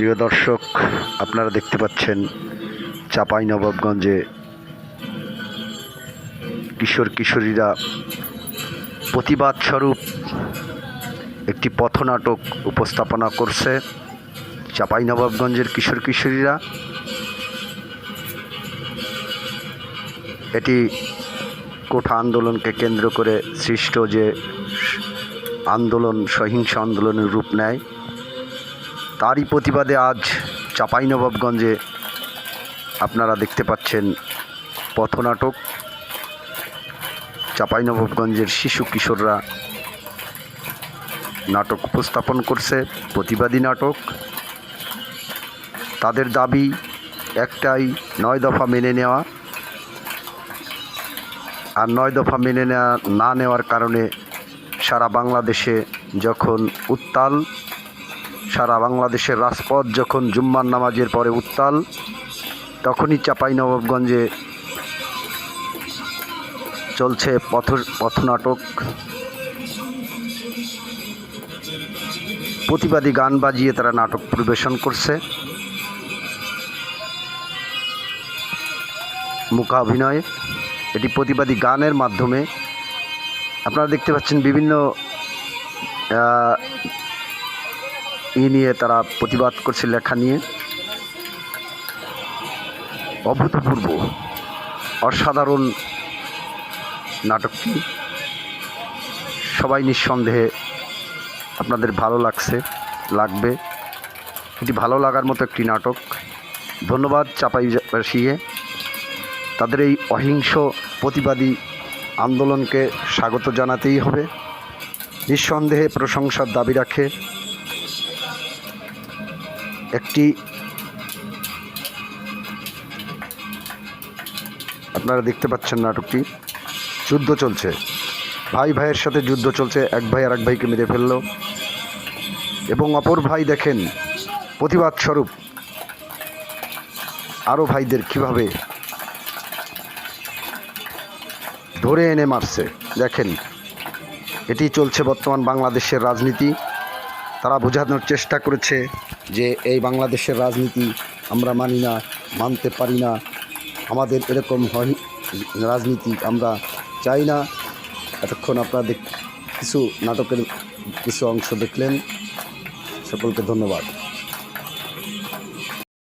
প্রিয় দর্শক, আপনারা দেখতে পাচ্ছেন চাপাই নবাবগঞ্জে কিশোর কিশোরীরা প্রতিবাদ স্বরূপ একটি পথনাটক উপস্থাপনা করছে চাপাই নবাবগঞ্জের কিশোর কিশোরীরা। এটি কোঠা আন্দোলনকে কেন্দ্র করে সৃষ্ট যে আন্দোলন, সহিংস আন্দোলনের রূপ নেয় তারই প্রতিবাদে আজ চাঁপাইনবাবগঞ্জে আপনারা দেখতে পাচ্ছেন পথনাটক। চাঁপাইনবাবগঞ্জের শিশু কিশোররা নাটক উপস্থাপন করছে, প্রতিবাদী নাটক। তাদের দাবি একটাই, নয় দফা মেনে নেওয়া। আর নয় দফা মেনে না নেওয়ার কারণে সারা বাংলাদেশে যখন উত্তাল সারা বাংলাদেশের রাজপথ যখন জুম্মার নামাজের পরে উত্তাল, তখনই চাপাই নবাবগঞ্জে চলছে পথ পথনাটক। প্রতিবাদী গান বাজিয়ে তারা নাটক পরিবেশন করছে। মুখাভিনয় এটি প্রতিবাদী গানের মাধ্যমে। আপনারা দেখতে পাচ্ছেন বিভিন্ন ই নিয়ে তারা প্রতিবাদ করছে লেখা নিয়ে। অভূতপূর্ব, অসাধারণ নাটকটি সবাই নিঃসন্দেহে আপনাদের ভালো লাগছে, লাগবে। এটি ভালো লাগার মতো একটি নাটক। ধন্যবাদ চাপাইবাসীকে তাদের এই অহিংস প্রতিবাদী আন্দোলনকে স্বাগত জানাতেই হবে। নিঃসন্দেহে প্রশংসার দাবি রাখে একটি আপনারা দেখতে পাচ্ছেন নাটকটি। যুদ্ধ চলছে। ভাই ভাইয়ের সাথে যুদ্ধ চলছে। এক ভাই আর এক ভাইকে মেরে ফেলল। এবং অপর ভাই দেখেন, প্রতিবাদ স্বরূপ। আরও ভাইদের কীভাবে ধরে এনে মারছে? দেখেন, এটি চলছে বর্তমান বাংলাদেশের রাজনীতি। তারা বোঝানোর চেষ্টা করেছে যে এই বাংলাদেশের রাজনীতি আমরা মানি না, মানতে পারি না। আমাদের এরকম হয় রাজনীতি আমরা চাই না। এতক্ষণ আপনারা কিছু নাটকের কিছু অংশ দেখলেন। সকলকে ধন্যবাদ।